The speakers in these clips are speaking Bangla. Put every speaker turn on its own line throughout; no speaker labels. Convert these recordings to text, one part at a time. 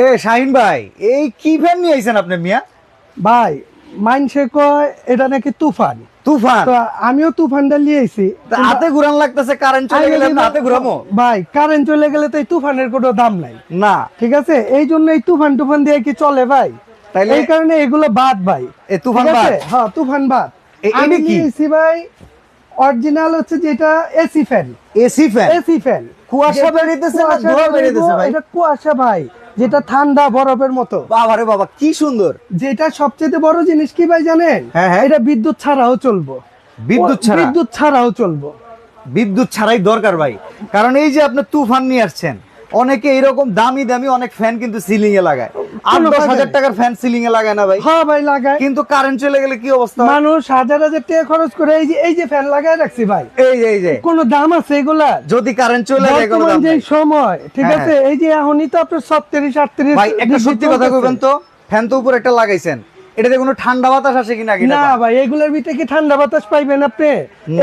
এ শাহিন ভাই এই কি ফ্যান নিয়ে আইছেন আপনি মিয়া?
ভাই মাইনসে কয় এটা নাকি তুফান।
তুফান?
আমিও তুফানটা লিয়েছি
তা হাতে ঘুরান লাগতেছে কারেন্ট চলে গেলে হাতে ঘুরামো।
ভাই কারেন্ট চলে গেলে তো এই তুফানের কোনো দাম নাই।
না।
ঠিক আছে? এই জন্য এই তুফান টুফান দিয়ে কি চলে ভাই?
তাইলে
এই কারণে এগুলো বাদ ভাই।
এ তুফান বাদ?
হ্যাঁ তুফান বাদ। আমি
কি?
নিয়েছি ভাই অরিজিনাল হচ্ছে যেটা AC fan
AC fan
AC fan
কুয়াশা বেরিয়েছে না ধোঁয়া বেরিয়েছে ভাই?
এটা কুয়াশা ভাই। যেটা ঠান্ডা বরফের মতো।
বাবা রে বাবা কি সুন্দর।
যেটা সবচেয়ে বড় জিনিস কি ভাই জানেন?
হ্যাঁ, হ্যাঁ।
এটা বিদ্যুৎ ছাড়াও চলবো।
বিদ্যুৎ ছাড়া?
বিদ্যুৎ ছাড়াও চলবো।
বিদ্যুৎ ছাড়াই দরকার ভাই। কারণ এই যে আপনি তুফান নিয়ে আসছেন অনেকে এরকম দামি দামি অনেক ফ্যান কিন্তু সিলিং এ লাগায়। আট দশ হাজার টাকার ফ্যান সিলিং এ লাগায় না ভাই।
হ্যাঁ ভাই লাগায়।
কিন্তু কারেন্ট চলে গেলে কি অবস্থা
মানুষ হাজার হাজার টাকা খরচ করে এই যে এই যে ফ্যান লাগায় রাখছি ভাই।
এই যে এই যে।
কোনো দাম আছে এগুলা?
যদি কারেন্ট চলে যায় কোনো দাম নাই।
সময় ঠিক
হ্যাঁ,
আছে? এই যে এখনই তো আপনার ছত্রিশ আটত্রিশ
ভাই একটা সত্যি কথা কইবেন তো ফ্যান তো উপরে একটা লাগাইছেন। এটাতে কোনো ঠান্ডা বাতাস আসে কিনা
না ভাই এগুলোর ভিতরে কি ঠান্ডা বাতাস পাইবেন আপনি।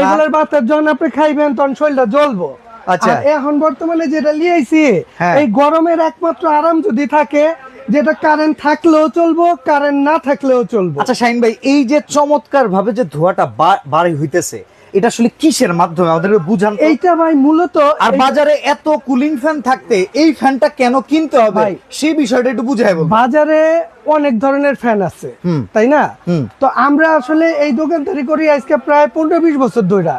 এগুলোর বাতাস যখন আপনি খাইবেন তখন শরীরটা জ্বলবো।
আচ্ছা।
এখন বর্তমানে যেটা লিয়েছি
হ্যাঁ।
এই গরমের একমাত্র আরাম যদি থাকে যেটা কারেন্ট থাকলেও চলবো কারেন্ট না থাকলেও চলবো
আচ্ছা শাহিন ভাই এই যে চমৎকার ভাবে যে ধোয়াটা বাড়ি হইতেছে এটা আসলে কিসের মাধ্যমে? আমাদের বুঝান
এইটা ভাই মূলত
আর বাজারে এত কুলিং ফ্যান থাকতে এই ফ্যানটা কেন কিনতে হবে? সেই বিষয়টা একটু বুঝাই
বাজারে অনেক ধরনের ফ্যান আছে। তাই না? তো আমরা আসলে এই দোকানদারি করি আজকে প্রায় পনেরো বিশ বছর ধরে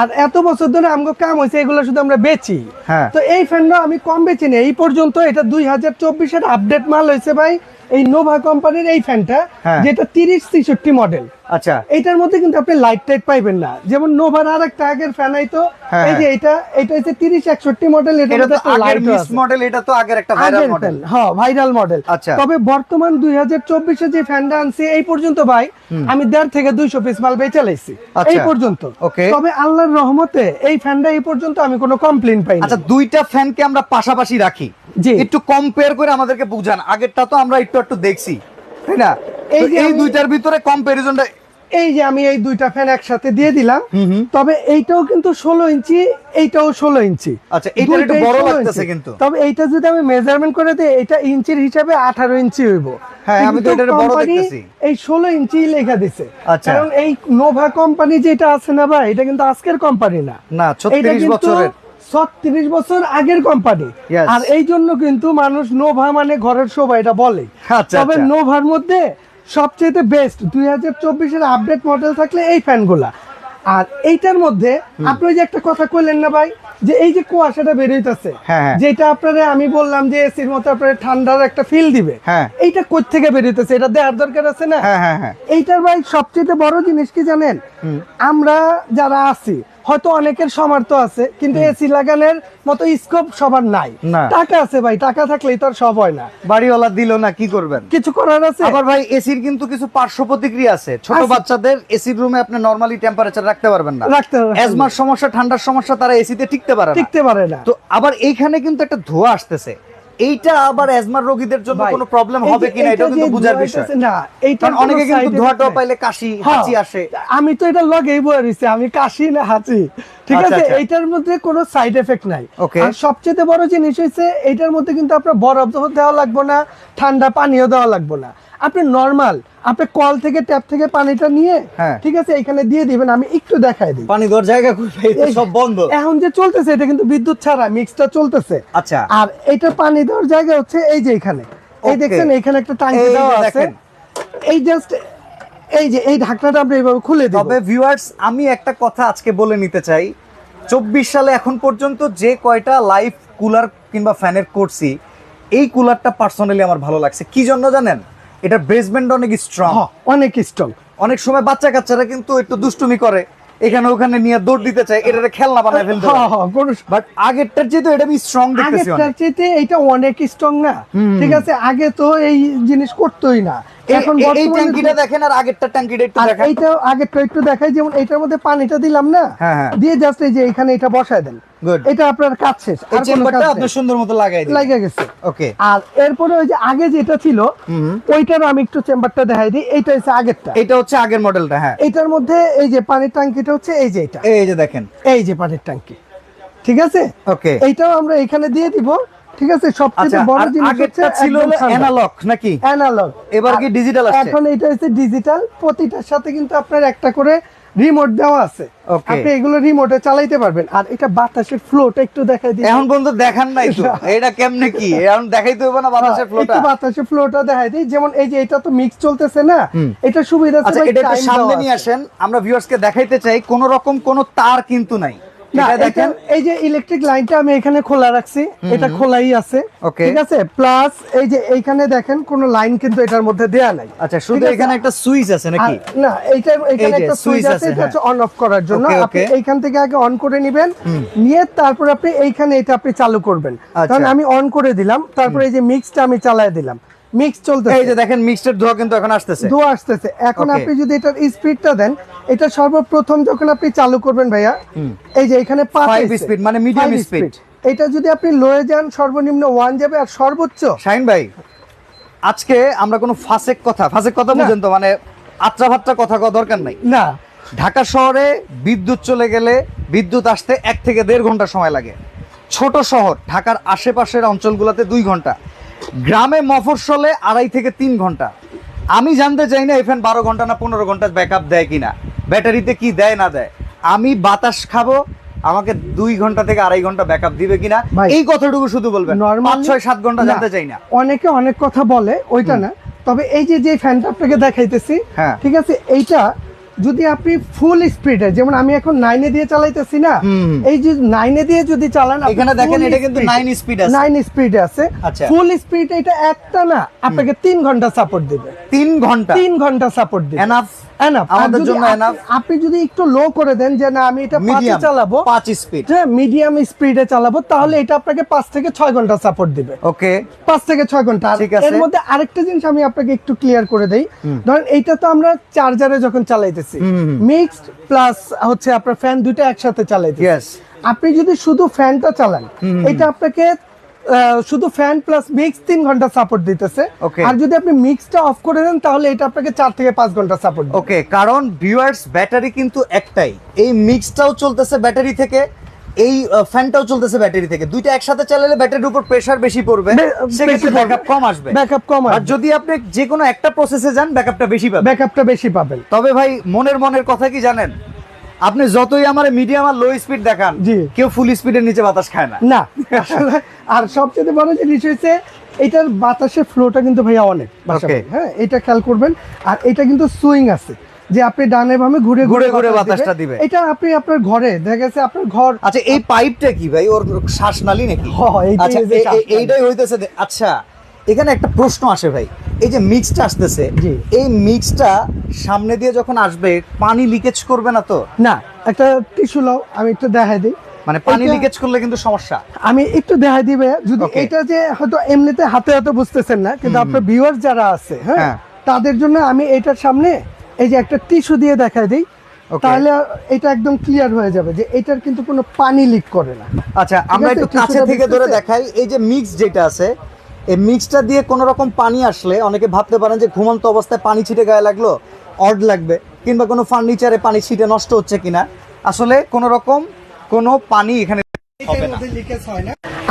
আর এত বছর ধরে আমাকে কাম হয়েছে এগুলো শুধু আমরা বেচি।
হ্যাঁ।
তো এই ফ্যানটা আমি কম বেচি না এই পর্যন্ত এটা দুই হাজার চব্বিশের আপডেট মাল হয়েছে ভাই এই নোভা কোম্পানির এই ফ্যানটা
হ্যাঁ।
যেটা তিরিশ ছেষট্টি মডেল
আচ্ছা।
এইটার মধ্যে কিন্তু আপনি লাইট টাইট পাইবেন না। যেমন নোভার আর একটা আগের ফ্যান আইতো
হ্যাঁ,
এই যে এটা এটা হচ্ছে তিরিশ একষট্টি মডেল
এটা তো আগের মডেল এটা তো আগের একটা ভাইরাল মডেল
হ্যাঁ ভাইরাল মডেল
আচ্ছা।
তবে বর্তমান দুই হাজার চব্বিশে যে ফ্যানটা আনছি এই পর্যন্ত ভাই আমি দেড় থেকে দুইশো পিস মাল বেচে লাইছি।
আচ্ছা।
এই পর্যন্ত।
Okay.
তবে আল্লাহর রহমতে এই ফ্যানটা এই পর্যন্ত আমি কোনো কমপ্লেন পাই
আচ্ছা দুইটা ফ্যানকে আমরা পাশাপাশি রাখি। একটু কম্পেয়ার করে আমাদেরকে বুঝান আগেরটা তো আমরা একটু একটু দেখছি তাই না
এই
এই দুইটার ভিতরে কম্পারিজনটা
এই যে আমি এই দুইটা ফ্যান একসাথে দিয়ে দিলাম। তবে এইটাও কিন্তু ষোলো ইঞ্চি এইটাও ষোলো ইঞ্চি
আচ্ছা, এইটার একটু বড় লাগতেছে কিন্তু।
তবে এইটা যদি আমি মেজারমেন্ট করে দিই এটা ইঞ্চির হিসাবে আঠারো ইঞ্চি হইব
হ্যাঁ, আমি তো এটার বড় দেখতেছি।
এই ষোলো ইঞ্চি লেখা দিছে
আচ্ছা।
কারণ এই নোভা কোম্পানি যেটা আছে না ভাই এটা কিন্তু আজকের কোম্পানি না
না, 36 বছরের।
ছত্রিশ বছর আগের কোম্পানি আর এই জন্য কিন্তু মানুষ নোভা মানে ঘরের শোভা এটা বলে।
আচ্ছা,
তবে
আচ্ছা।
নোভার মধ্যে সবচেয়ে বেস্ট দুই হাজার চব্বিশের আপডেট মডেল থাকলে এই ফ্যানগুলা আর এইটার মধ্যে আপনি যে একটা কথা কইলেন না ভাই যে এই যে কুয়াশাটা বেরোইতেছে
হ্যাঁ, হ্যাঁ।
যেটা আপনারা আমি বললাম যে এসির মতো আপনার ঠান্ডার একটা ফিল দিবে।
হ্যাঁ।
এইটা কই থেকে বেরোইতেছে এটা দেওয়ার দরকার আছে না?
হ্যাঁ হ্যাঁ হ্যাঁ।
এইটার ভাই সবচেয়ে বড় জিনিস কি জানেন? আমরা যারা আছি হয়তো অনেকের সামর্থ্য আছে কিন্তু এসি লাগানোর মতো স্কোপ সবার নাই। টাকা আছে ভাই টাকা থাকলেই তো আর সব হয় না।
বাড়িওয়ালা দিল না কি করবেন?
কিছু করার আছে?
আবার ভাই এসির কিন্তু কিছু পার্শ্ব প্রতিক্রিয়া আছে। ছোট বাচ্চাদের এসির রুমে আপনি নরমালি টেম্পারেচার রাখতে পারবেন না।
রাখতে।
অ্যাজমার সমস্যা ঠান্ডার সমস্যা তারা এসিতে টিকতে পারে না।
টিকতে পারে না।
তো আবার এইখানে কিন্তু একটা ধোঁয়া আসতেছে। এইটা আবার অ্যাজমার রোগীদের জন্য কোনো প্রবলেম হবে কিনা
এটা
এটাও কিন্তু বুঝার বিষয়।
না এইটা
অনেকে কিন্তু ধোয়া টোয়া পাইলে কাশি হাঁচি আসে।
আমি তো এটা লগেই বলেছি আমি কাশি না হাঁচি ঠিক
আচ্ছা,
আছে?
আচ্ছা।
এইটার মধ্যে কোনো সাইড এফেক্ট নাই. আর সবচেয়ে বড় জিনিস হচ্ছে এইটার মধ্যে কিন্তু আপনার বরফ দেওয়া লাগবে না ঠান্ডা পানিও দেওয়া লাগবে না। আপনি নর্মাল আপনি কল থেকে ট্যাপ থেকে পানিটা নিয়ে
হ্যাঁ।
ঠিক আছে এখানে দিয়ে দিবেন আমি একটু দেখাই দিই।
পানি দেওয়ার জায়গা সব বন্ধ।
এখন যে চলতেছে এটা কিন্তু বিদ্যুৎ ছাড়া মিক্সটা চলতেছে।
আচ্ছা।
আর এটা পানি দেওয়ার জায়গা হচ্ছে এই যে এখানে। এই. দেখছেন এখানে একটা
এই
দেওয়া আছে। এই জাস্ট এই যে এই ঢাকনাটা আমরা এইভাবে খুলে দিব।
তবে ভিউয়ার্স আমি একটা কথা আজকে বলে নিতে চাই। চব্বিশ সালে এখন পর্যন্ত যে কয়টা লাইফ কুলার কিংবা ফ্যানের করছি এই কুলারটা পার্সোনালি আমার ভালো লাগছে। কি জন্য জানেন? এটার বেসমেন্ট অনেক স্ট্রং
হ্যাঁ, অনেক স্ট্রং
অনেক সময় বাচ্চা কাচ্চারা কিন্তু একটু দুষ্টুমি করে এখানে ওখানে নিয়ে দৌড় দিতে চায় এটারে খেলনা বানায় ফেলতে
হ্যাঁ হ্যাঁ
বাট আগেরটার যেহেতু এটা আমি স্ট্রং দেখতেছি
আগেরটার। চাইতে এইটা অনেক স্ট্রং না। ঠিক আছে আগে তো এই জিনিস করতোই না। এখন
এই- ট্যাঙ্কিটা দেখেন আর আগেরটা ট্যাঙ্কিটা একটু দেখেন।
এইটা আগেরটা একটু দেখাই যেমন এটার মধ্যে পানিটা দিলাম না
হ্যাঁ, হ্যাঁ।
দিয়ে জাস্ট এই যে এখানে এটা বসায় দেন।
Good.
এটা আপনার কাজ শেষ
এই চেম্বারটা আপনি সুন্দর মতো লাগাই দিলেন
লাগে গেছে।
ওকে
আর এরপরে ওই যে আগে যেটা ছিল ওইটার আমি একটু চেম্বারটা দেখাই দিই এটা হচ্ছে আগেরটা।
এটা হচ্ছে আগের মডেলটা হ্যাঁ।
এটার মধ্যে এই যে পানির ট্যাঙ্কিটা হচ্ছে এই যে এটা।
এই যে দেখেন।
এই যে পানির ট্যাঙ্কি। ঠিক আছে?
ওকে
এইটাও আমরা এখানে দিয়ে দিব ঠিক আছে
আচ্ছা
সবচেয়ে বড় জিনিস হচ্ছে
ছিল অ্যানালগ নাকি?
অ্যানালগ
এবার কি ডিজিটাল আসছে?
এখন এটা হচ্ছে ডিজিটাল প্রতিটার সাথে কিন্তু আপনার একটা করে রিমোট দেওয়া আছে। আপনি এগুলো রিমোটে চালাইতে পারবেন। আর এটা বাতাসের ফ্লোটা একটু দেখাই দিই।
এখন পর্যন্ত দেখান নাই তো। এটা কেমনে কি? এখন দেখাইতে হবে না বাতাসের ফ্লোটা
একটু বাতাসের ফ্লোটা দেখাই দিই। যেমন এই যে এটা তো মিক্স চলতেছে না এটা সুবিধা আছে
আচ্ছা এটা একটু
time
সামনে নিয়ে আসেন। আমরা দেখাইতে চাই কোন রকম কোন তার কিন্তু নাই। এটা
এটা
দেখেন।
এই যে ইলেকট্রিক লাইনটা আমি এখানে খোলা রাখছি এটা খোলাই আছে ঠিক আছে? প্লাস এই যে এইখানে দেখেন কোনো লাইন কিন্তু এটার মধ্যে দেয়া নাই।
আচ্ছা শুধু এখানে একটা সুইচ আছে নাকি?
না এইটা এখানে একটা সুইচ আছে এটা হচ্ছে
হ্যাঁ।
অন অফ করার জন্য। আপনি এইখান থেকে আগে অন করে নেবেন নিয়ে তারপর আপনি এইখানে এটা আপনি চালু করবেন।
আচ্ছা।
কারণ আমি অন করে দিলাম তারপর এই যে মিক্সটা আমি চালায় দিলাম। মিক্স চলতেছে।
এই যে দেখেন মিক্সড ধোয়া কিন্তু এখন আসতেছে।
ধোয়া আসতেছে। এখন আপনি যদি এটার স্পিডটা দেন এটা সর্বপ্রথম যখন আপনি চালু করবেন ভাইয়া এই যে এখানে পাঁচ
Five
আসছে।
speed, মানে
Five
speed।
এটা যদি আপনি লয়ে যান সর্বনিম্ন ওয়ান যাবে আর সর্বোচ্চ।
শাহিন ভাই আজকে আমরা কোনো ফাসেক কথা ফাসেক কথা। বুঝেন তো মানে আত্রা ভাত্রা কথা কওয়া দরকার নাই।
না।
ঢাকা শহরে বিদ্যুৎ চলে গেলে বিদ্যুৎ আসতে এক থেকে দেড় ঘণ্টা সময় লাগে। ছোট শহর ঢাকার আশেপাশের অঞ্চলগুলোতে দুই ঘণ্টা। গ্রামে মফস্বলে আড়াই থেকে তিন ঘণ্টা। আমি জানতে চাই না এফএন বারো ঘণ্টা না পনেরো ঘণ্টা ব্যাকআপ দেয় কিনা। ব্যাটারিতে কি দেয় না দেয়? আমি বাতাস খাব আমাকে দুই ঘণ্টা থেকে আড়াই ঘণ্টা ব্যাকআপ দিবে কিনা? এই কথাটুকু শুধু বলবেন। পাঁচ ছয় সাত
ঘণ্টা
জানতে চাই না।
অনেকে অনেক কথা বলে ওইটা না। তবে এই যে যে ফ্যানটা আপনাকে দেখাইতেছি
হ্যাঁ।
ঠিক আছে? এইটা যদি আপনি ফুল স্পিডে যেমন আমি এখন নাইনে দিয়ে চালাইতেছি না। এই যে নাইনে দিয়ে যদি চালান
এখানে দেখেন এটা কিন্তু নাইন স্পিড আছে।
নাইন স্পিডে আছে।
আচ্ছা।
ফুল স্পিড এটা একটা না আপনাকে তিন ঘণ্টা সাপোর্ট দিবে।
তিন ঘণ্টা?
তিন ঘণ্টা সাপোর্ট দেবে।
এনাফ আমাদের জন্য
আপনি- আপনি যদি একটু লো করে দেন যে না আমি এটা পাঁচে চালাবো
পাঁচ স্পিড
যে মিডিয়াম স্পিডে চালাবো তাহলে এটা আপনাকে পাঁচ থেকে ছয় ঘণ্টা সাপোর্ট দিবে।
ওকে
পাঁচ থেকে ছয় ঘণ্টা।
ঠিক আছে।
এর মধ্যে আরেকটা জিনিস আমি আপনাকে একটু ক্লিয়ার করে দেই। ধরেন এইটা তো আমরা চার্জারে যখন চালাইতেছি মিক্সড প্লাস হচ্ছে আপনার ফ্যান দুইটা একসাথে চালাইতেছি। আপনি যদি শুধু ফ্যানটা চালান এটা আপনাকে শুধু ফ্যান প্লাস মিক্স তিন ঘণ্টা সাপোর্ট দিতেছে। আর যদি আপনি মিক্সটা অফ করে দেন তাহলে এটা আপনাকে চার থেকে পাঁচ ঘণ্টা সাপোর্ট
ওকে কারণ ভিউয়ার্স ব্যাটারি কিন্তু একটাই। এই মিক্সটাও চলতেছে ব্যাটারি থেকে এই ফ্যানটাও চলতেছে ব্যাটারি থেকে। দুইটা একসাথে চালালে ব্যাটারির উপর প্রেসার বেশি পড়বে সেক্ষেত্রে ব্যাকআপ কম আসবে।
ব্যাকআপ কম
আর যদি আপনি যে কোনো একটা প্রসেসে যান ব্যাকআপটা বেশি পাবেন।
ব্যাকআপটা বেশি পাবেন।
তবে ভাই মনের মনের কথা কি জানেন? আপনি যতই আমার মিডিয়াম আর লো স্পিড দেখান
জি।
কেউ ফুল স্পিডের নিচে বাতাস খায় না।
না। আর সবচেয়ে বড় জিনিস হয়েছে এটার বাতাসের ফ্লোটা কিন্তু ভাইয়া অনেক হ্যাঁ এটা খেয়াল করবেন। আর এটা কিন্তু সুইং আছে যে আপনি ডানে বামে ঘুরে
ঘুরে ঘুরে বাতাসটা দিবে।
এটা আপনি আপনার ঘরে দেখা গেছে আপনার ঘর।
আচ্ছা এই পাইপটা কি ভাই? ওর শ্বাসনালী নাকি?
হ, এইটাই
আচ্ছা
হচ্ছে
এ- এ-
শ্বাসনালী।
এইটাই হইতেছে আচ্ছা এখানে একটা প্রশ্ন আসে ভাই। এই যে মিক্সটা আসতেছে। এই মিক্সটা সামনে দিয়ে যখন আসবে পানি লিকেজ করবে না তো?
না একটা টিস্যু লাও আমি একটু দেখাই দিই।
মানে পানি লিকেজ করলে কিন্তু সমস্যা।
আমি একটু দেখাই দিবে যদি এটা যে হয়তো এমনিতে হাতে হাতে বুঝতেছেন না কিন্তু আপনার ভিউয়ার যারা আছে হ্যাঁ
হ্যাঁ।
তাদের জন্য আমি এটার সামনে এই যে একটা টিস্যু দিয়ে দেখাই দিই তাহলে এটা একদম ক্লিয়ার হয়ে যাবে যে এটার কিন্তু কোনো পানি লিক করে না।
আচ্ছা আমরা একটু কাছে থেকে ধরে দেখাই এই যে মিক্স যেটা আছে এই মিক্সটা দিয়ে কোনো রকম পানি আসলে অনেকে ভাবতে পারেন যে ঘুমন্ত অবস্থায় পানি ছিটে গায়ে লাগল অড লাগবে কিংবা কোনো ফার্নিচারে পানি ছিটে নষ্ট হচ্ছে কিনা। আসলে কোনো রকম কোনো পানি এখানে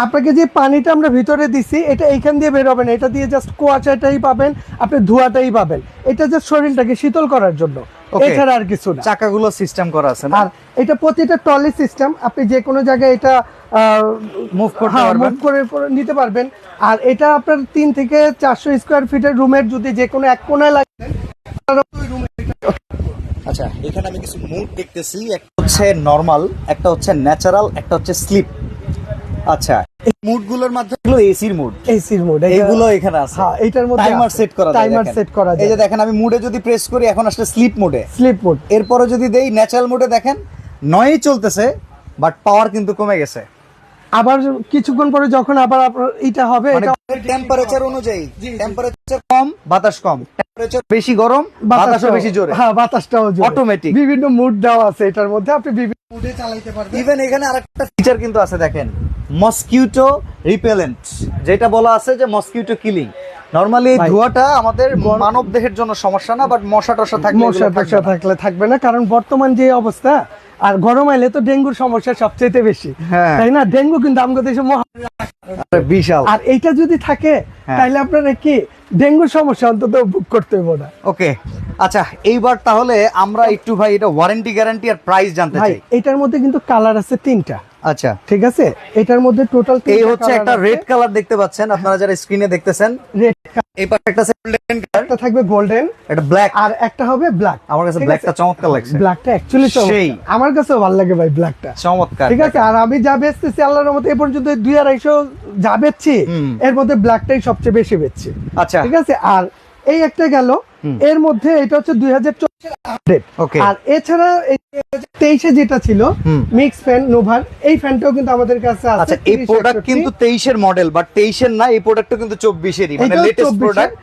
আপনাকে যে পানিটা আমরা ভিতরে দিছি এটা এইখান দিয়ে বের হবে না এটা দিয়ে জাস্ট কুয়াশাটাই পাবেন আপনি ধোঁয়াটাই পাবেন। এটা জাস্ট শরীরটাকে শীতল করার জন্য. এছাড়া আর কিছু না।
চাকাগুলো সিস্টেম করা আছে
আর এটা প্রতিটা টলি সিস্টেম আপনি যে কোনো জায়গায় এটা
মুভ করতে
হ্যাঁ,
পারবেন।
move করে করে নিতে পারবেন। আর এটা আপনার তিন থেকে চারশো স্কোয়ার ফিটের রুমের যদি যে কোনো এক কোনায় লাগে
আচ্ছা এখানে আমি কিছু মুড দেখতেছি। একটা হচ্ছে নরমাল একটা হচ্ছে ন্যাচারাল একটা হচ্ছে স্লিপ আচ্ছা। মুডগুলোর মাধ্যমে এসির মুড।
এসির মোড
এগুলো এখানে আছে।
হ্যাঁ এটার মধ্যে
টাইমার সেট করা
টাইমার
দেখেন।
সেট করা
এই যে দেখেন আমি মুডে যদি প্রেস করি এখন আসলে স্লিপ মোডে
স্লিপ মোড
এরপরে যদি দেই ন্যাচারাল মোডে দেখেন নয়ই চলতেছে বাট পাওয়ার কিন্তু কমে গেছে।
আবার কিছুক্ষণ পরে যখন আবার এটা হবে
মানে
এটা
টেম্পারেচার অনুযায়ী টেম্পারেচার কম বাতাস কম। টেম্পারেচার বেশি গরম বাতাসও বেশি জোরে।
হ্যাঁ বাতাসটাও জোরে।
Automatic।
বিভিন্ন মুড দেওয়া আছে এটার মধ্যে আপনি বিভিন্ন মুডে চালাইতে পারবেন
ইভেন এখানে আরেকটা ফিচার কিন্তু আছে দেখেন। Mosquito repellent. যেটা বলা আছে যে মসকিউটো কিলিং। নরমালি এই ধোঁয়াটা আমাদের মানব দেহের জন্য সমস্যা না বাট মশা টশা থাকলে
মশা টশা থাকলে থাকবে না কারণ বর্তমান যে অবস্থা আর গরম আইলে তো ডেঙ্গুর সমস্যা সবচেয়ে বেশি।
হ্যাঁ।
তাই না? ডেঙ্গু কিন্তু আমাদের দেশে
বিশাল।
আর এইটা যদি থাকে
হ্যাঁ।
তাহলে আপনারা কি ডেঙ্গুর সমস্যা অন্তত বুক করতে হবে না।
ওকে। আচ্ছা এইবার তাহলে আমরা একটু ভাই এটা ওয়ারেন্টি গ্যারান্টি আর প্রাইস জানতে চাই।
এটার মধ্যে কিন্তু কালার আছে তিনটা।
আচ্ছা।
ঠিক আছে? এটার মধ্যে টোটাল
এই হচ্ছে একটা রেড কালার দেখতে পাচ্ছেন আপনারা যারা স্ক্রিনে দেখতেছেন।
রেড
এই পাশে একটা গোল্ডেন
একটা থাকবে গোল্ডেন
এটা ব্ল্যাক
আর একটা হবে ব্ল্যাক
আমার কাছে ব্ল্যাকটা চমৎকার লাগছে।
ব্ল্যাকটা অ্যাকচুয়ালি
সেই।
আমার কাছেও ভালো লাগে ভাই ব্ল্যাকটা
চমৎকার
ঠিক আছে? আর আমি যা বেচতেছি আল্লাহর মতো এ পর্যন্ত দুই আড়াইশো যা বেচছি এর মধ্যে ব্ল্যাকটাই সবচেয়ে বেশি বেচছি।
আচ্ছা।
ঠিক আছে? আর এই একটা গেল। এর মধ্যে এটা হচ্ছে দুই হাজার আপডেট আর এছাড়া তেইশে যেটা ছিল মিক্স ফ্যান নোভার এই ফ্যানটাও কিন্তু আমাদের কাছে আছে।
আচ্ছা এই প্রোডাক্ট কিন্তু তেইশের মডেল বাট তেইশের না এই প্রোডাক্টটা কিন্তু চব্বিশেরই। মানে লেটেস্ট প্রোডাক্ট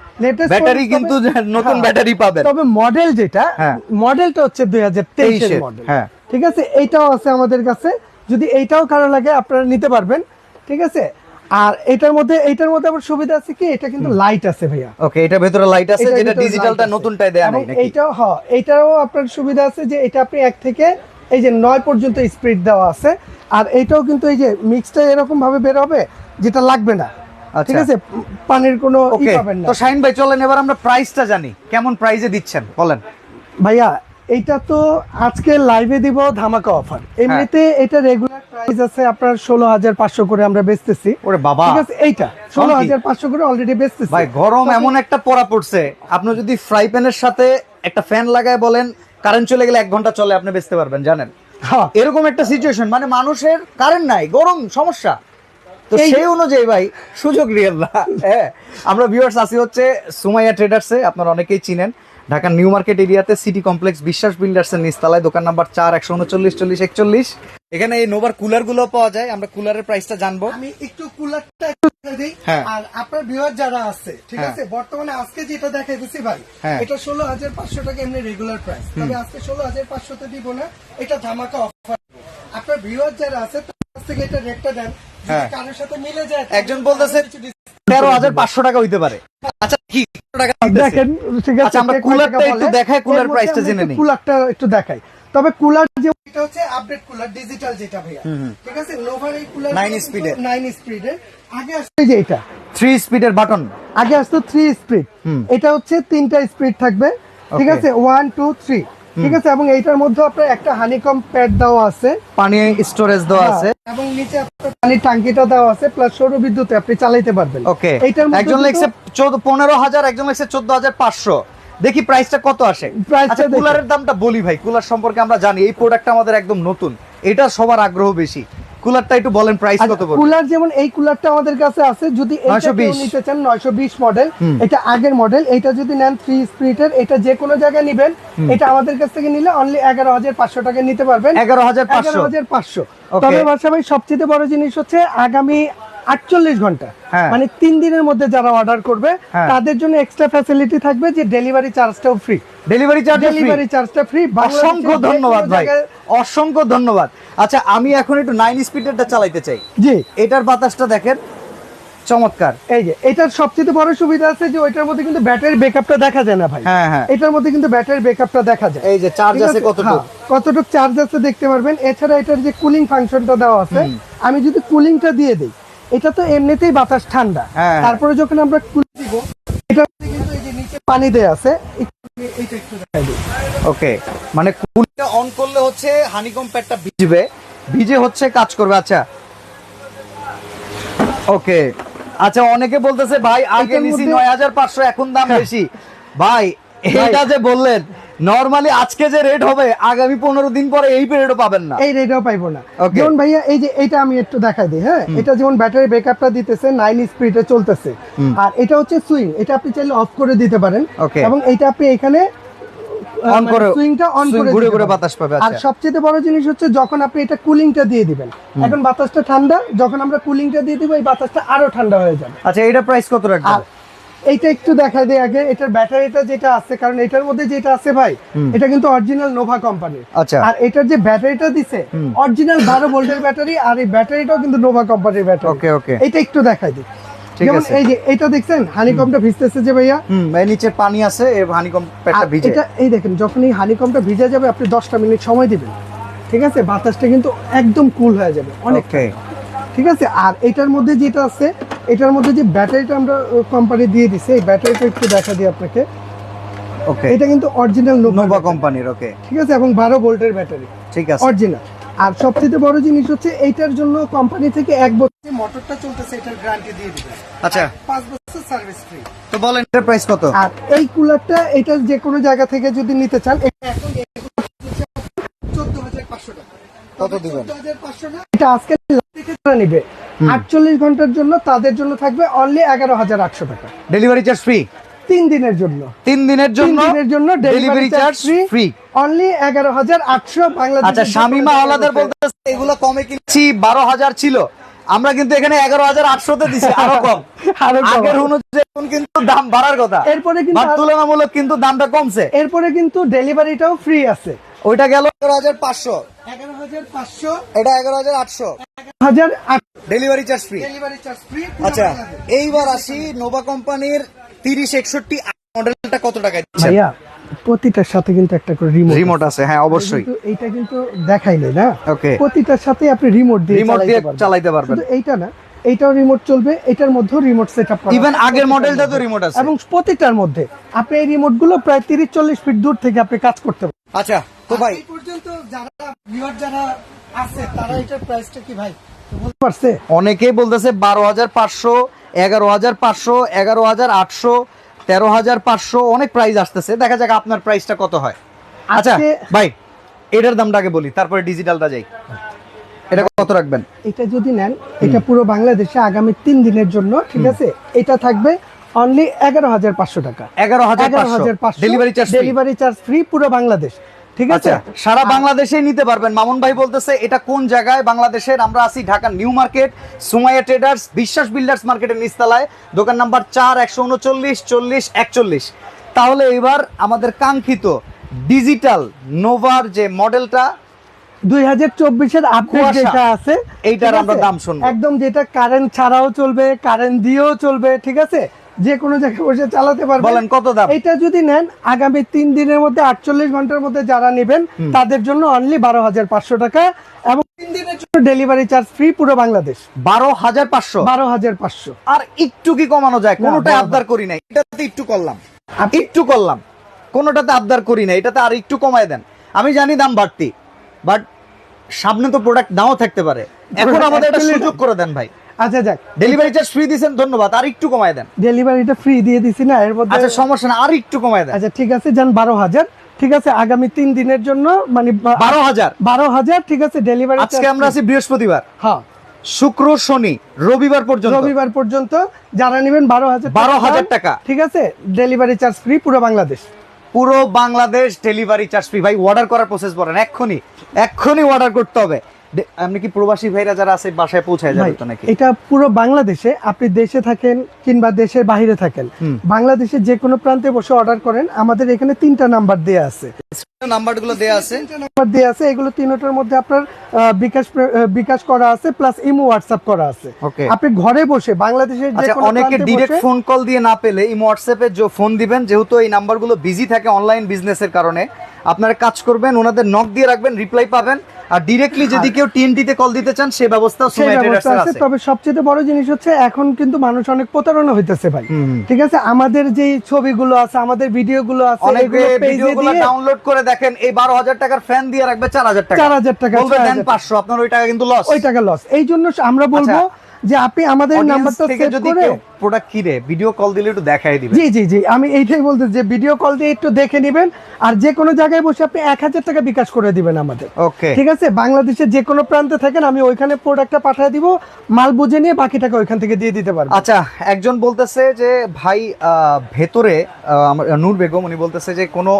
ব্যাটারি কিন্তু নতুন
হ্যাঁ।
ব্যাটারি পাবেন।
তবে মডেল যেটা
হ্যাঁ।
মডেলটা হচ্ছে দুই হাজার তেইশের মডেল
হ্যাঁ।
ঠিক আছে? এইটাও আছে আমাদের কাছে। যদি এইটাও কারও লাগে আপনারা নিতে পারবেন। ঠিক আছে? আর এটার মধ্যে এইটার মধ্যে আবার সুবিধা আছে কি? এটা কিন্তু লাইট আছে ভাইয়া।
ওকে এটা ভেতরে লাইট আছে যেটা ডিজিটালটা নতুনটাই দেয়া নাই নাকি?
এইটাও হ এইটাও আপনার সুবিধা আছে যে এটা আপনি এক থেকে এই যে নয় পর্যন্ত স্পিড দেওয়া আছে। আর এইটাও কিন্তু এই যে মিক্সটা এরকম ভাবে বের হবে যেটা লাগবে না। ঠিক
আচ্ছা।
আছে? পানির কোনো ই পাবেন না।
তো শাইন ভাই চলেন এবার আমরা প্রাইসটা জানি। কেমন প্রাইসে দিচ্ছেন? বলেন।
ভাইয়া এইটা তো আজকে লাইভে দিব ধামাকা অফার এমনিতে
হ্যাঁ।
এটা রেগুলার প্রাইস আছে আপনার ষোলো হাজার পাঁচশো করে আমরা বেচতেছি।
ওরে বাবা।
ঠিক আছে? এইটা ষোলো হাজার পাঁচশো করে অলরেডি বেচতেছি।
ভাই গরম এমন একটা পড়া পড়ছে। আপনি যদি ফ্রাই প্যানের সাথে একটা ফ্যান লাগায় বলেন কারেন্ট চলে গেলে এক ঘণ্টা চলে আপনি বেচতে পারবেন জানেন?
হ্যাঁ।
এরকম একটা সিচুয়েশন মানে মানুষের কারেন্ট নাই গরম সমস্যা। তো সেই অনুযায়ী ভাই সুযোগ নিয়েন না। হ্যাঁ। আমরা ভিউয়ার্স আসি হচ্ছে সুমাইয়া ট্রেডার্সে আপনারা অনেকেই চিনেন। ঢাকার নিউ মার্কেট এরিয়াতে সিটি কমপ্লেক্স বিশ্বাস বিল্ডার্সের নিচতলায় দোকান নাম্বার চার একশো উনচল্লিশ চল্লিশ একচল্লিশ এখানে এই নোভার কুলারগুলো পাওয়া যায় আমরা কুলারের প্রাইসটা জানব
আমি একটু কুলারটা একটু দিই
হ্যাঁ।
আর আপনার ভিউয়ার যারা আছে ঠিক
হ্যাঁ।
আছে বর্তমানে আজকে যেটা দেখাইতেছি ভাই
হ্যাঁ।
এটা ষোলো হাজার পাঁচশো টাকা এমনি রেগুলার প্রাইস তবে আজকে ষোলো হাজার পাঁচশোতে দিব না এটা ধামাকা অফার আপনার ভিউয়ার যারা আছে তার কাছ থেকে এটা রেটটা দেন। কারোর সাথে মিলে যায়
একজন বলতেছে তেরো হাজার পাঁচশো টাকা হইতে পারে। আচ্ছা কি?
দেখেন ঠিক আছে
আচ্ছা, আমরা কুলারটা একটু দেখাই, কুলার প্রাইসটা জেনে নিই।
কুলারটা একটু দেখাই। তবে কুলার যে এটা হচ্ছে আপডেট কুলার ডিজিটাল যেটা ভাইয়া। ঠিক আছে? নোভার এই কুলার
Nine speed এর।
নাইন স্পিডের আগে আসছে যে এটা।
থ্রি স্পিডের বাটন
আগে আসতো থ্রি স্পিড এটা হচ্ছে তিনটা স্পিড থাকবে। ঠিক আছে? ওয়ান টু থ্রি ঠিক আছে? এবং এইটার মধ্যে আপনার একটা হানিকম প্যাড দেওয়া আছে।
পানি স্টোরেজ দেওয়া আছে।
হ্যাঁ, এবং নিচে আপনার পানির ট্যাঙ্কিটা দেওয়া আছে প্লাস সৌর বিদ্যুতে আপনি চালাইতে পারবেন।
ওকে
এইটার
একজন লেখছে পনেরো হাজার একজন লেখছে চোদ্দ হাজার পাঁচশো। দেখি প্রাইসটা কত আসে?
প্রাইসটা
আচ্ছা কুলারের দামটা বলি ভাই কুলার সম্পর্কে আমরা জানি এই প্রোডাক্টটা আমাদের একদম নতুন। এটা সবার আগ্রহ বেশি। কুলারটা একটু বলেন প্রাইস কত পড়বে?
কুলার যেমন এই কুলারটা আমাদের কাছে আছে যদি এটা নিতে চান নয়শো বিশ মডেল এটা আগের মডেল এটা যদি নেন থ্রি স্পিরিটের এটা যে কোনো জায়গায় নিবেন এটা আমাদের কাছ থেকে নিলে অনলি এগারো হাজার পাঁচশো টাকা নিতে পারবেন।
এগারো হাজার পাঁচশো।
এগারো হাজার পাঁচশো।
Okay.
তবে বাসা ভাই সবচেয়ে বড় জিনিস হচ্ছে আগামী আটচল্লিশ ঘণ্টা।
হ্যাঁ।
মানে তিন দিনের মধ্যে যারা অর্ডার করবে
হ্যাঁ।
তাদের জন্য এক্সট্রা ফ্যাসিলিটি থাকবে যে ডেলিভারি চার্জটাও ফ্রি
ডেলিভারি চার্জ
ডেলিভারি চার্জটা ফ্রি
অসংখ্য ধন্যবাদ ভাই। অসংখ্য ধন্যবাদ। আচ্ছা আমি এখন একটু নাইন স্পিডেরটা চালাইতে চাই।
জি।
এটার বাতাসটা দেখেন। চমৎকার।
এই যে এটার সবচেয়ে বড় সুবিধা আছে যে ওইটার মধ্যে কিন্তু ব্যাটারি ব্যাকআপটা দেখা যায় না ভাই।
হ্যাঁ হ্যাঁ।
এটার মধ্যে কিন্তু ব্যাটারি ব্যাকআপটা দেখা যায়।
এই যে চার্জ আছে কতটুকু?
হ্যাঁ, কতটুক চার্জ আছে দেখতে পারবেন। এছাড়া এটার যে কুলিং ফাংশনটা দেওয়া আছে আমি যদি কুলিংটা দিয়ে দিই এটা তো এমনিতেই বাতাস ঠান্ডা।
হ্যাঁ।
তারপরে যখন আমরা কুলিং দিব এটা কিন্তু এই যে নিচে পানি দেয়া আছে একটু একটু দেখাই দিই।
ওকে মানে কুলটা অন করলে হচ্ছে হানিকম প্যাডটা ভিজবে ভিজে হচ্ছে কাজ করবে আচ্ছা। ওকে আচ্ছা অনেকে বলতেছে ভাই আগে নিছি নয় হাজার পাঁচশো এখন দাম বেশি। ভাই এটা যে বললেন নর্মালি আজকে যে রেট হবে আগামী পনেরো দিন পরে এই পিরিয়ডও পাবেন না।
এই রেটও পাইবো না। যেমন ভাইয়া এই যে এটা আমি একটু দেখাই দিই হ্যাঁ? এটা যেমন ব্যাটারি ব্যাকআপটা দিতেছে নাইন স্পিডে চলতেছে। আর এটা হচ্ছে সুইং এটা আপনি চাইলে অফ করে দিতে পারেন। এবং এটা আপনি এখানে
On করে-
সুইংটা অন করে
ঘুরে
দিতে
ঘুরে বাতাস পাবে,
আর। সবচেয়ে বড় জিনিস হচ্ছে যখন আপনি এটা কুলিংটা দিয়ে দিবেন। এখন বাতাসটা ঠান্ডা যখন আমরা কুলিংটা দিয়ে দিব এই বাতাসটা আরও ঠান্ডা হয়ে যাবে।
আচ্ছা এটা প্রাইস কত রাখবেন?
এইটা একটু দেখা দেয় আগে এটার ব্যাটারিটা যেটা আছে কারণ এটার মধ্যে যেটা আছে ভাই এটা কিন্তু অরিজিনাল নোভা কোম্পানির
আচ্ছা।
আর এটার যে ব্যাটারিটা দিছে অরিজিনাল বারো ভোল্টের ব্যাটারি আর এই ব্যাটারিটাও কিন্তু নোভা কোম্পানির ব্যাটারি।
ওকে ওকে।
এটা একটু দেখাই দিই। যেমন
আছে।
এই যে এটা দেখছেন? হানিকমটা ভিজতেছে যে ভাইয়া।
এই নিচে পানি আছে এই হানিকম ভিজে।
এটা এই দেখেন যখন এই হানিকমটা ভিজে যাবে আপনি দশটা মিনিট সময় দিবেন। ঠিক আছে? বাতাসটা কিন্তু একদম কুল হয়ে যাবে অনেক ঠিক আছে? আর এটার মধ্যে যেটা আছে এটার মধ্যে যে ব্যাটারিটা আমরা কোম্পানি দিয়ে দিছে এই ব্যাটারিটা একটু দেখা দিই আপনাকে।
ওকে
এটা কিন্তু অরিজিনাল
নোভা কোম্পানির ওকে
ঠিক আছে? এবং বারো ভোল্টের ব্যাটারি।
ঠিক আছে।
অরিজিনাল আর সবচেয়ে বড় জিনিস হচ্ছে এইটার জন্য কোম্পানি থেকে এক বছর মোটরটা চলতেছে এটার গ্যারান্টি দিয়ে দিবে।
আচ্ছা।
পাঁচ বছর সার্ভিস ফ্রি
তো বলেন এটার প্রাইস কত?
আর এই কুলারটা এটা যে কোনো জায়গা থেকে যদি নিতে চান এটা এখন চোদ্দ হাজার পাঁচশো টাকা।
কত দিবেন?
14,500 টাকা। এটা আজকে নিবে। আটচল্লিশ ঘণ্টার জন্য তাদের জন্য থাকবে অনলি এগারো হাজার আটশো টাকা।
ডেলিভারি চার্জ ফ্রি
তিন দিনের জন্য।
তিন দিনের জন্য
দিনের জন্য
ডেলিভারি চার্জ ফ্রি
অনলি এগারো হাজার আটশো বাংলাদেশ
আচ্ছা শামিমা হাওলাদার বলতেছে এগুলো কমে কিনছি বারো হাজার ছিল। আমরা কিন্তু এখানে এগারো হাজার আটশোতে দিছি আরও কম।
আরও কম।
আগের অনুযায়ী কিন্তু দাম বাড়ার কথা।
এরপরে কিন্তু
তুলনামূলক কিন্তু দামটা কমছে।
এরপরে কিন্তু ডেলিভারিটাও ফ্রি আছে।
ওইটা গেল এগারো হাজার পাঁচশো।
এগারো হাজার পাঁচশো।
এটা এগারো হাজার আটশো।
হাজার
delivery charge free
delivery charge free
আচ্ছা এইবার আসি নোভা কোম্পানির তিরিশ একষট্টি মডেলটা কত টাকায় দিচ্ছেন
ভাইয়া প্রতিটার সাথে কিন্তু একটা করে রিমোট
রিমোট আছে। হ্যাঁ অবশ্যই।
কিন্তু এইটা কিন্তু দেখাইলে না?
ওকে
প্রতিটার সাথে আপনি রিমোট দিয়ে
রিমোট দিয়ে চালাইতে পারবেন।
এইটা না এইটাও রিমোট চলবে এটার মধ্যেও রিমোট সেটআপ করা
ইভেন আগের মডেলটা তো রিমোট আছে।
এবং প্রতিটার মধ্যে আপনি এই রিমোটগুলো প্রায় তিরিশ চল্লিশ ফিট দূর থেকে আপনি কাজ করতে পারবেন।
আচ্ছা তো ভাই
পর্যন্ত যারা ভিউয়ার যারা আছে তারা এটার প্রাইসটা কি ভাই? পারছে?
অনেকেই বলতেছে বারো হাজার পাঁচশো এগারো হাজার পাঁচশো এগারো হাজার আটশো তেরো হাজার পাঁচশো অনেক প্রাইস আসতেছে। দেখা যাক আপনার প্রাইসটা কত হয়। আচ্ছা ভাই এটার দামটা আগে বলি তারপরে ডিজিটালটা যাই। এটা কত রাখবেন?
এটা যদি নেন এটা পুরো বাংলাদেশে আগামী তিন দিনের জন্য ঠিক আছে? এটা থাকবে অনলি এগারো হাজার পাঁচশো টাকা।
এগারো হাজার delivery charge
delivery charge free পুরো বাংলাদেশ। ঠিক আছে?
আচ্ছা। সারা বাংলাদেশে নিতে পারবেন। মামুন ভাই বলতেছে এটা কোন জায়গায়? বাংলাদেশের আমরা আছি Dhaka new market Sumaiya traders Biswas builders মার্কেটের নিচতলায়। দোকান নাম্বার চার একশো উনচল্লিশ চল্লিশ একচল্লিশ। তাহলে এবার আমাদের কাঙ্ক্ষিত ডিজিটাল নোভার যে মডেলটা
দুই হাজার চব্বিশের আপডেট যেটা আছে
এইটার আমরা দাম শুনব।
একদম যেটা কারেন্ট ছাড়াও চলবে কারেন্ট দিয়েও চলবে ঠিক আছে? যে কোনো জায়গায় বসে চালাতে পারবে
বলেন কত দাম?
এটা যদি নেন আগামী তিন দিনের মধ্যে আটচল্লিশ ঘণ্টার মধ্যে যারা নেবেন তাদের জন্য অনলি বারো হাজার পাঁচশো টাকা এবং তিন দিনের জন্য ডেলিভারি চার্জ ফ্রি পুরো বাংলাদেশ।
বারো হাজার পাঁচশো?
বারো হাজার পাঁচশো।
আর একটু কি কমানো যায়? আবদার করি নাই। এটাতে একটু করলাম। একটু করলাম। কোনোটাতে আবদার করি না এটাতে আর একটু কমায় দেন। আমি জানি দাম বাড়তি বাট সামনে তো প্রোডাক্ট নাও থাকতে পারে। এখন আমাদের একটা সুযোগ করে দেন ভাই।
আচ্ছা যাক।
ডেলিভারি চার্জ ফ্রি দিয়েছেন ধন্যবাদ। আর একটু কমায় দেন।
ডেলিভারিটা ফ্রি দিয়ে দিছি না এর মধ্যে
আচ্ছা সমস্যা না আর একটু কমায় দেন।
আচ্ছা ঠিক আছে যান বারো হাজার। ঠিক আছে আগামী তিন দিনের জন্য মানে
বারো হাজার?
বারো হাজার ঠিক আছে ডেলিভারি
আজকে আমরা আছি বৃহস্পতিবার।
হ্যাঁ।
শুক্র শনি রবিবার পর্যন্ত।
রবিবার পর্যন্ত যারা নেবেন বারো হাজার
12,000 টাকা।
ঠিক আছে ডেলিভারি চার্জ ফ্রি পুরো বাংলাদেশ।
পুরো বাংলাদেশ ডেলিভারি চার্জ ফ্রি ভাই অর্ডার করার প্রসেস বলেন এক্ষুনি। এক্ষুনি অর্ডার করতে হবে। আপনি কি প্রবাসী ভাইরা যারা আছে বাসায় পৌঁছায় যাবে তো নাকি?
এটা পুরো বাংলাদেশে আপনি দেশে থাকেন কিংবা দেশের বাইরে থাকেন
হুম।
বাংলাদেশের যে কোনো প্রান্তে বসে অর্ডার করেন আমাদের এখানে তিনটা নাম্বার দেয়া আছে।
নাম্বারগুলো দেয়া আছে।
নাম্বার দেয়া আছে এগুলো তিনটার মধ্যে আপনার বিকাশ বিকাশ করা আছে প্লাস ইমো হোয়াটসঅ্যাপ করা আছে। আপনি ঘরে বসে বাংলাদেশের যে
আচ্ছা
কোনো
অনেকে
বসে-
ফোন কল দিয়ে না পেলে এই হোয়াটসঅ্যাপে যে ফোন দিবেন যেহেতু এই নাম্বারগুলো বিজি থাকে অনলাইন বিজনেসের কারণে আপনারা কাজ করবেন ওনাদের নক দিয়ে রাখবেন রিপ্লাই পাবেন। আর ডিরেক্টলি যদি কেউ কল দিতে চান সে ব্যবস্থা
আছে তবে সবচেয়ে বড় জিনিস হচ্ছে এখন কিন্তু মানুষ অনেক প্রতারণা হইতেছে ভাই। ঠিক আছে? আমাদের যে ছবিগুলো আছে আমাদের ভিডিওগুলো আছে
অনেকে ভিডিওগুলো ডাউনলোড করে দেখেন এই বারো হাজার টাকার ফ্যান দিয়ে রাখবে চার হাজার টাকা।
4,000 টাকা,
বলবে দেন
4,000
পাঁচশো আপনার ওই টাকা কিন্তু লস
ওই টাকা লস এই জন্য আমরা বলব যে আপনি আমাদের নাম্বারটা সেভ করে
প্রোডাক্ট কিনে ভিডিও কল দিলে একটু দেখাই দিবে
জি জি জি আমি এইটাই বলতে যে ভিডিও কল দিয়ে একটু দেখে নেবেন আর যে কোনো জায়গায় বসে আপনি এক হাজার টাকা বিকাশ করে দিবেন আমাদের।
ওকে।
ঠিক আছে? বাংলাদেশের যে কোনো প্রান্তে থাকেন আমি ওইখানে প্রোডাক্টটা পাঠিয়ে দিব মাল বুঝে নিয়ে বাকি টাকা ওইখান থেকে দিয়ে দিতে পারব
আচ্ছা একজন বলতেছে যে ভাই আহ, ভেতরে নূর বেগম উনি বলতেছে যে কোনো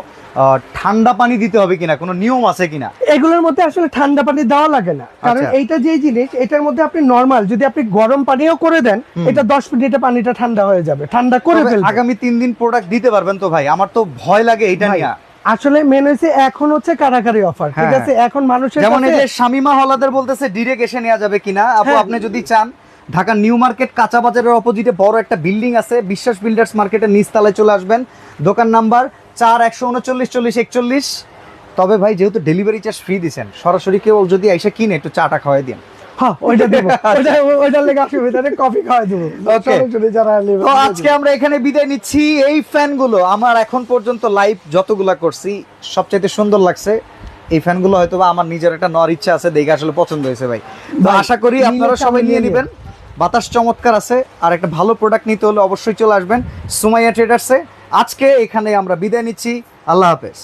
ঠান্ডা পানি দিতে হবে কিনা কোনো নিয়ম আছে কিনা?
এগুলোর মধ্যে আসলে ঠান্ডা পানি দেওয়া লাগে না। কারণ
আচ্ছা।
এইটা যে জিনিস এটার মধ্যে আপনি নর্মাল যদি আপনি গরম পানিও করে দেন এটা দশ মিনিটে পানিটা ঠান্ডা হয়ে যাবে ঠান্ডা করে
তবে
ফেলবে।
আগামী তিন দিন প্রোডাক্ট দিতে পারবেন তো ভাই আমার তো ভয় লাগে এটা নিয়ে।
আসলে মেন হয়েছে এখন হচ্ছে কারাকারি অফার ঠিক
হ্যাঁ।
আছে? এখন মানুষের
যেমন এই যে শামিমা হলাদের বলতেছে ডিরেক্ট এসে নেওয়া যাবে কিনা? আপু
হ্যাঁ।
আপনি যদি চান ঢাকা নিউ মার্কেট কাঁচা বাজারের অপোজিটে বড় একটা বিল্ডিং আছে বিশ্বাস বিল্ডার্স মার্কেটের নিচতলায় চলে আসবেন। দোকান নাম্বার চার একশো উনচল্লিশ চল্লিশ একচল্লিশ। তবে ভাই যেহেতু ডেলিভারি চার্জ ফ্রি দিচ্ছেন সরাসরি কেউ যদি এসে কিনে একটু চাটা খাওয়াই দিন।
হ্যাঁ ওইটা দেবো। ওইটা ওইটার লেগে অসুবিধা নেই কফি খাওয়াই দেবো।
Okay.
যারা নেবে
তো আজকে আমরা এখানে বিদায় নিচ্ছি। এই ফ্যানগুলো আমার এখন পর্যন্ত লাইভ যতগুলা করছি সবচাইতে সুন্দর লাগছে। এই ফ্যানগুলো হয়তো বা আমার নিজের একটা নেওয়ার ইচ্ছা আছে দেখে আসলে পছন্দ হয়েছে ভাই। তো আশা করি আপনারা সবাই নিয়ে
নিয়ে
নেবেন। বাতাস চমৎকার আছে আর একটা ভালো প্রোডাক্ট নিতে হলে অবশ্যই চলে আসবেন সুমাইয়া ট্রেডার্সে আজকে এখানে আমরা বিদায় নিচ্ছি। আল্লাহ হাফেজ।